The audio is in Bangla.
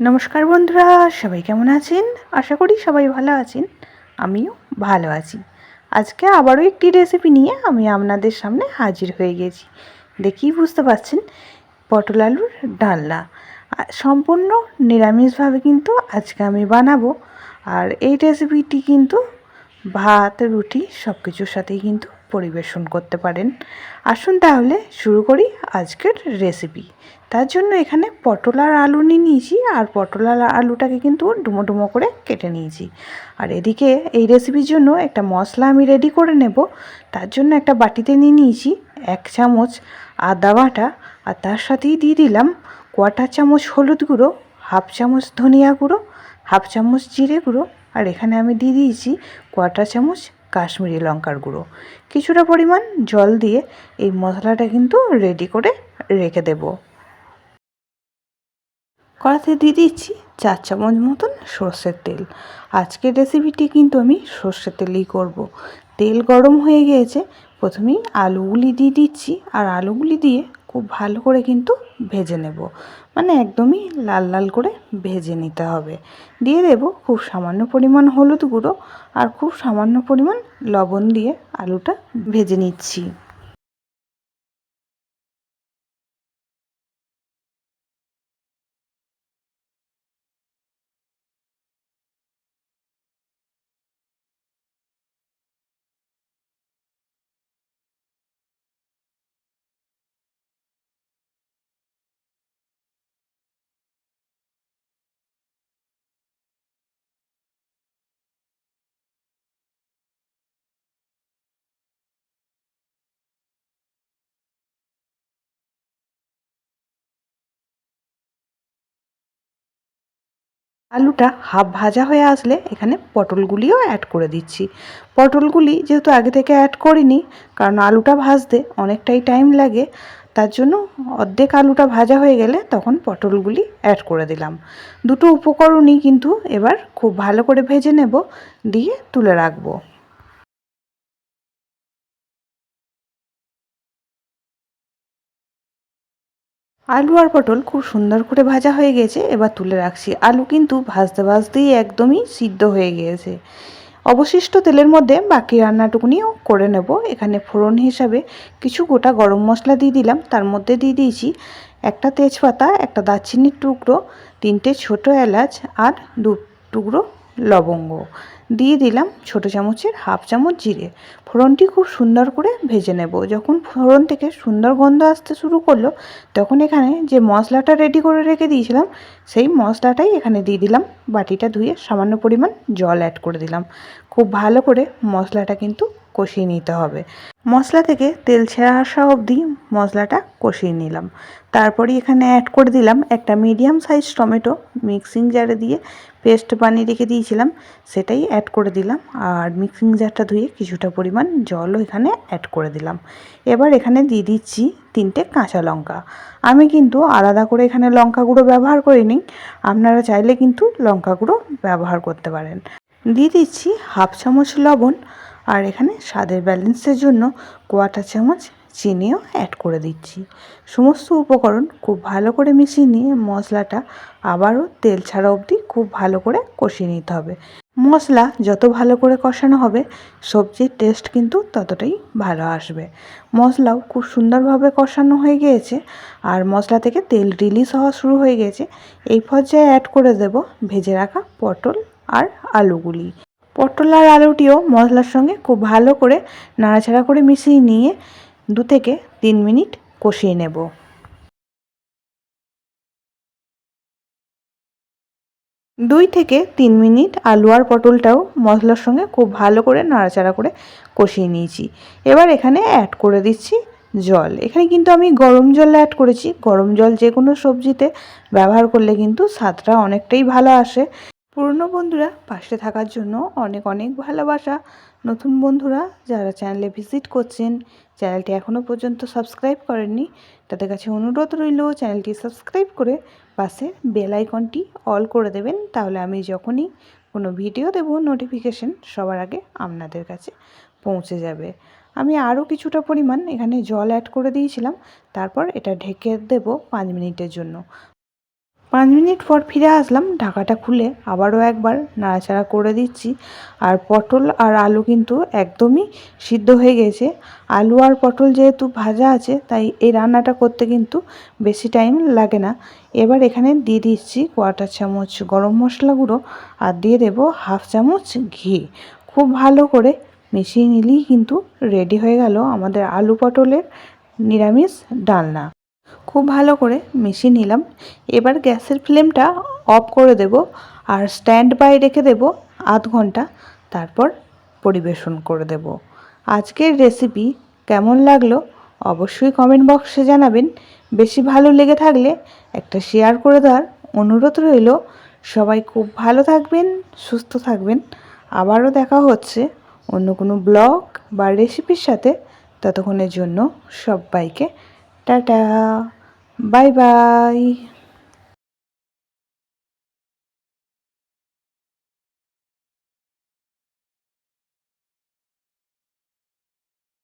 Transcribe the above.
নমস্কার বন্ধুরা, সবাই কেমন আছেন? আশা করি সবাই ভালো আছেন। আমিও ভালো আছি। আজকে আবারও একটি রেসিপি নিয়ে আমি আপনাদের সামনে হাজির হয়ে গেছি। দেখেই বুঝতে পারছেন, পটল আলুর ডালনা। সম্পূর্ণ নিরামিষভাবে কিন্তু আজকে আমি বানাবো। আর এই রেসিপিটি কিন্তু ভাত, রুটি সব কিছুর সাথেই কিন্তু পরিবেশন করতে পারেন। আসুন তাহলে শুরু করি আজকের রেসিপি তার জন্য এখানে পটল আর আলু নিয়ে নিয়েছি, আর পটল আর আলুটাকে কিন্তু ডুমো ডুমো করে কেটে নিয়েছি। আর এদিকে এই রেসিপির জন্য একটা মশলা আমি রেডি করে নেব। তার জন্য একটা বাটিতে নিয়ে নিয়েছি এক চামচ আদা বাটা, আর তার সাথেই দিয়ে দিলাম কোয়াটার চামচ হলুদ গুঁড়ো, হাফ চামচ ধনিয়া গুঁড়ো, হাফ চামচ জিরে গুঁড়ো, আর এখানে আমি দিয়ে দিয়েছি কোয়াটার চামচ কাশ্মীরি লঙ্কার গুঁড়ো। কিছুটা পরিমাণ জল দিয়ে এই মশলাটা কিন্তু রেডি করে রেখে দেবো। কড়াতে দিয়ে দিচ্ছি চার চামচ মতন সর্ষের তেল। আজকের রেসিপিটি কিন্তু আমি সর্ষের তেলেই করব। তেল গরম হয়ে গিয়েছে, প্রথমেই আলুগুলি দিয়ে দিচ্ছি আর আলুগুলি দিয়ে খুব ভালো করে কিন্তু ভেজে নেব। মানে একদমই লাল লাল করে ভেজে নিতে হবে। দিয়ে দেব খুব সামান্য পরিমাণ হলুদ গুঁড়ো আর খুব সামান্য পরিমাণ লবণ দিয়ে আলুটা ভেজে নিচ্ছি। আলুটা হাফ ভাজা হয়ে আসলে এখানে পটলগুলিও অ্যাড করে দিচ্ছি। পটলগুলি যেহেতু আগে থেকে অ্যাড করিনি, কারণ আলুটা ভাজতে অনেকটাই টাইম লাগে, তার জন্য অর্ধেক আলুটা ভাজা হয়ে গেলে তখন পটলগুলি অ্যাড করে দিলাম। দুটো উপকরণই কিন্তু এবার খুব ভালো করে ভেজে নেব, দিয়ে তুলে রাখব। আলু আর পটল খুব সুন্দর করে ভাজা হয়ে গেছে, এবার তুলে রাখছি। আলু কিন্তু ভাজতে ভাজতেই একদমই সিদ্ধ হয়ে গিয়েছে। অবশিষ্ট তেলের মধ্যে বাকি রান্নাটুকুনিও করে নেব। এখানে ফোড়ন হিসাবে কিছু গোটা গরম মশলা দিয়ে দিলাম। তার মধ্যে দিয়ে দিয়েছি একটা তেজপাতা, একটা দারচিনির টুকরো, তিনটে ছোট এলাচ আর দু টুকরো লবঙ্গ। দিয়ে দিলাম ছোট চামচের হাফ চামচ জিরে। ফোড়নটি খুব সুন্দর করে ভেজে নেব। যখন ফোড়ন থেকে সুন্দর গন্ধ আসতে শুরু করল, তখন এখানে যে মশলাটা রেডি করে রেখে দিয়েছিলাম, সেই মশলাটাই এখানে দিয়ে দিলাম। বাটিটা ধুয়ে সামান্য পরিমাণ জল অ্যাড করে দিলাম। খুব ভালো করে মশলাটা কিন্তু কষিয়ে নিতে হবে। মশলা থেকে তেল ছেঁড়া আসা অবধি মশলাটা কষিয়ে নিলাম। তারপরে এখানে অ্যাড করে দিলাম একটা মিডিয়াম সাইজ টমেটো মিক্সিং জারে দিয়ে পেস্ট বানিয়ে রেখে দিয়েছিলাম। সেটাই অ্যাড করে দিলাম আর মিক্সিং জারটা ধুয়ে কিছুটা পরিমাণ জলও এখানে অ্যাড করে দিলাম। এবার এখানে দিয়ে দিচ্ছি তিনটে কাঁচা লঙ্কা। আমি কিন্তু আলাদা করে এখানে লঙ্কা গুঁড়ো ব্যবহার করিনি, আপনারা চাইলে কিন্তু লঙ্কা গুঁড়ো ব্যবহার করতে পারেন। দিয়ে দিচ্ছি হাফ চামচ লবণ আর এখানে স্বাদের ব্যালেন্সের জন্য কোয়াটার চামচ চিনিও অ্যাড করে দিচ্ছি। সমস্ত উপকরণ খুব ভালো করে মিশিয়ে নিয়ে মশলাটা আবারও তেল ছাড়া অবধি খুব ভালো করে কষিয়ে নিতে হবে। মশলা যত ভালো করে কষানো হবে, সবজির টেস্ট কিন্তু ততটাই ভালো আসবে। মশলাও খুব সুন্দরভাবে কষানো হয়ে গিয়েছে আর মশলা থেকে তেল রিলিজ হওয়া শুরু হয়ে গেছে এই পর্যায়ে অ্যাড করে দেব ভেজে রাখা পটল আর আলুগুলি। পটল আর আলুটিও মশলার সঙ্গে খুব ভালো করে নাড়াচাড়া করে মিশিয়ে নিয়ে দু থেকে তিন মিনিট কষিয়ে নেব। দুই থেকে তিন মিনিট আলু আর পটলটাও মশলার সঙ্গে খুব ভালো করে নাড়াচাড়া করে কষিয়ে নিয়েছি। এবার এখানে অ্যাড করে দিচ্ছি জল। এখানে কিন্তু আমি গরম জল অ্যাড করেছি। গরম জল যে কোনো সবজিতে ব্যবহার করলে কিন্তু স্বাদটা অনেকটাই ভালো আসে। পুরনো বন্ধুরা, পাশে থাকার জন্য অনেক অনেক ভালোবাসা। নতুন বন্ধুরা, যারা চ্যানেলে ভিজিট করছেন, চ্যানেলটি এখনও পর্যন্ত সাবস্ক্রাইব করেননি, তাদের কাছে অনুরোধ রইল, চ্যানেলটি সাবস্ক্রাইব করে পাশে বেল আইকনটি অল করে দেবেন। তাহলে আমি যখনই কোনো ভিডিও দেব, নোটিফিকেশন সবার আগে আপনাদের কাছে পৌঁছে যাবে। আমি আরও কিছুটা পরিমাণ এখানে জল অ্যাড করে দিয়েছিলাম, তারপর এটা ঢেকে দেব পাঁচ মিনিটের জন্য। পাঁচ মিনিট পর ফিরে আসলাম, ঢাকাটা খুলে আবারও একবার নাড়াচাড়া করে দিচ্ছি। আর পটল আর আলু কিন্তু একদমই সিদ্ধ হয়ে গেছে। আলু আর পটল যেহেতু ভাজা আছে, তাই এই রান্নাটা করতে কিন্তু বেশি টাইম লাগে না। এবার এখানে দিয়ে দিচ্ছি কোয়াটার চামচ গরম মশলা গুঁড়ো আর দিয়ে দেবো হাফ চামচ ঘি। খুব ভালো করে মিশিয়ে নিলেই কিন্তু রেডি হয়ে গেল আমাদের আলু পটলের নিরামিষ ডালনা। খুব ভালো করে মিশিয়ে নিলাম। এবার গ্যাসের ফ্লেমটা অফ করে দেব আর স্ট্যান্ড বাই রেখে দেব আধ ঘণ্টা। তারপর পরিবেশন করে দেব। আজকের রেসিপি কেমন লাগল অবশ্যই কমেন্ট বক্সে জানাবেন। বেশি ভালো লেগে থাকলে একটা শেয়ার করে দেওয়ার অনুরোধ রইল। সবাই খুব ভালো থাকবেন, সুস্থ থাকবেন। আবারও দেখা হচ্ছে অন্য কোনো ব্লগ বা রেসিপির সাথে। ততক্ষণের জন্য সবাইকে টাটা বাই বাই।